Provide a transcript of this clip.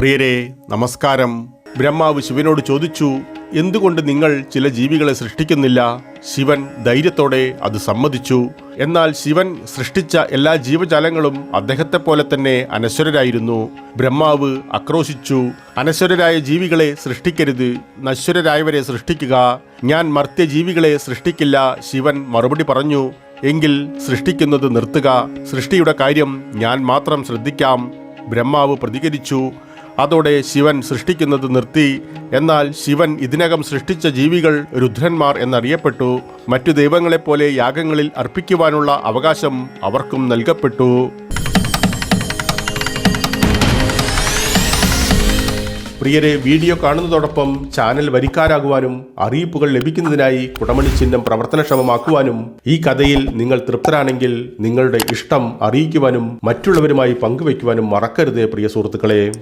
പ്രിയരെ നമസ്കാരം. ബ്രഹ്മാവ് ശിവനോട് ചോദിച്ചു എന്തുകൊണ്ട് നിങ്ങൾ ചില ജീവികളെ സൃഷ്ടിക്കുന്നില്ല? ശിവൻ ധൈര്യത്തോടെ അത് സമ്മതിച്ചു. എന്നാൽ ശിവൻ സൃഷ്ടിച്ച എല്ലാ ജീവജാലങ്ങളും അദ്ദേഹത്തെ പോലെ തന്നെ അനശ്വരരായിരുന്നു. ബ്രഹ്മാവ് ആക്രോശിച്ചു അനശ്വരരായ ജീവികളെ സൃഷ്ടിക്കരുത്. നശ്വരരായവരെ സൃഷ്ടിക്കുക. ഞാൻ മർത്യ ജീവികളെ സൃഷ്ടിക്കില്ല ശിവൻ മറുപടി പറഞ്ഞു. എങ്കിൽ സൃഷ്ടിക്കുന്നത് നിർത്തുക. സൃഷ്ടിയുടെ കാര്യം ഞാൻ മാത്രം ശ്രദ്ധിക്കാം. ബ്രഹ്മാവ് പ്രതികരിച്ചു. അതോടെ ശിവൻ സൃഷ്ടിക്കുന്നത് നിർത്തി. എന്നാൽ ശിവൻ ഇതിനകം സൃഷ്ടിച്ച ജീവികൾ രുദ്രന്മാർ എന്നറിയപ്പെട്ടു. മറ്റു ദൈവങ്ങളെപ്പോലെ യാഗങ്ങളിൽ അർപ്പിക്കുവാനുള്ള അവകാശം അവർക്കും നൽകപ്പെട്ടു. പ്രിയരെ വീഡിയോ കാണുന്നതോടൊപ്പം ചാനൽ വരിക്കാരാകുവാനും അറിയിപ്പുകൾ ലഭിക്കുന്നതിനായി കുടമണി ചിഹ്നം പ്രവർത്തനക്ഷമമാക്കുവാനും ഈ കഥയിൽ നിങ്ങൾ തൃപ്തരാണെങ്കിൽ നിങ്ങളുടെ ഇഷ്ടം അറിയിക്കുവാനും മറ്റുള്ളവരുമായി പങ്കുവയ്ക്കുവാനും മറക്കരുത് പ്രിയ സുഹൃത്തുക്കളെ.